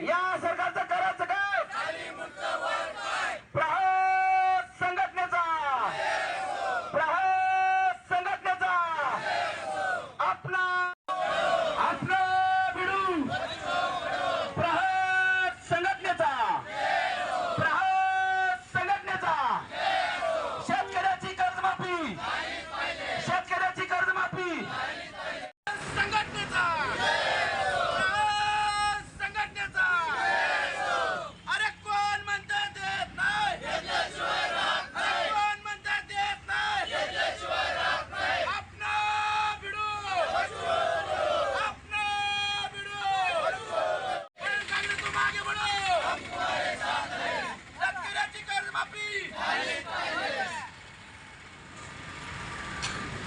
या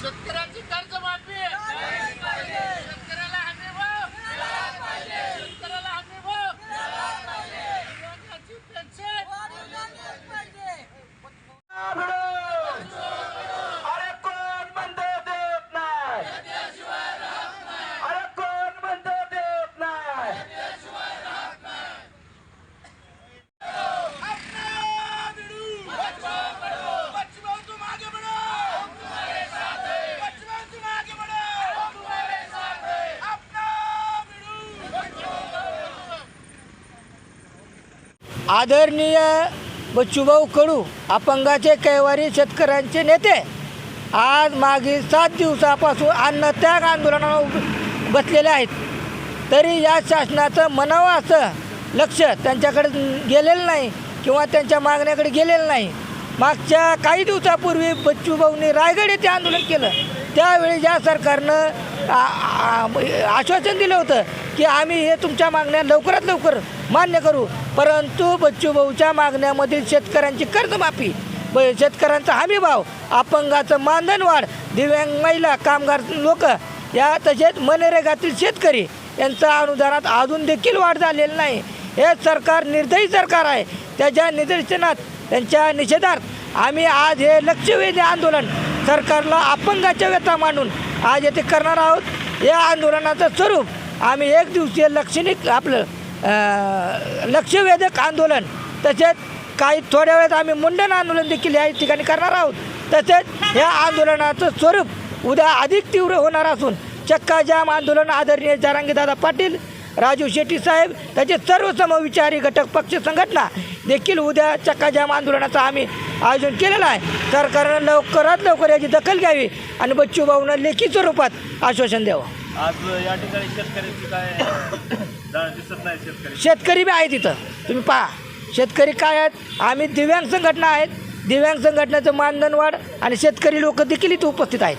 शेतकऱ्यांची कर्ज माफी आदरणीय बच्चूभाऊ कडू अपंगाचे कैवारी शेतकऱ्यांचे नेते. आज मागील सात दिवसापासून अन्नत्याग आंदोलनाला बसलेले आहेत. तरी या शासनाचं म्हणावं असं लक्ष त्यांच्याकडे गेलेलं नाही किंवा त्यांच्या मागण्याकडे गेलेलं नाही. मागच्या काही दिवसापूर्वी बच्चूभाऊंनी रायगड येथे आंदोलन केलं. त्यावेळी या सरकारनं आश्वासन दिलं होतं की आम्ही हे तुमच्या मागण्या लवकरात लवकर मान्य करू. परंतु बच्चूभाऊच्या मागण्यामधील शेतकऱ्यांची कर्जमाफी ब शेतकऱ्यांचा हमी भाव अपंगाचं मानधन वाढ दिव्यांग महिला कामगार लोक या तसेच मनरेगातील शेतकरी यांचा अनुदानात अजून देखील वाढ झालेली नाही. हे सरकार निर्दयी सरकार आहे. त्याच्या निदर्शनात त्यांच्या निषेधार्थ आम्ही आज हे लक्षवेधी आंदोलन सरकारला अपंगाच्या व्यथा मांडून आज येथे करणार आहोत. या आंदोलनाचं स्वरूप आम्ही एक दिवसीय लक्षणिक आपलं लक्षवेधक आंदोलन तसेच काही थोड्या वेळात आम्ही मुंडन आंदोलन देखील या ठिकाणी करणार आहोत. तसेच या आंदोलनाचं स्वरूप उद्या अधिक तीव्र होणार असून चक्काजाम आंदोलन आदरणीय जारांगीदादा पाटील राजू शेट्टी साहेब त्याचे सर्व समविचारी घटक पक्ष संघटना देखील उद्या चक्काजाम आंदोलनाचं आम्ही आयोजन केलेलं आहे. सरकारनं लवकरात लवकर याची दखल घ्यावी आणि बच्चू भाऊनं लेखी स्वरूपात आश्वासन द्यावं. आज या ठिकाणी शेतकऱ्यांची काय जाण दिसत नाही शेतकरी. शेतकरी बी आहेत इथं. तुम्ही पहा. शेतकरी काय आहेत? आम्ही दिव्यांग संघटना आहेत. दिव्यांग संघटनेचं मानधन वाढ आणि शेतकरी लोक देखील इथे उपस्थित आहेत.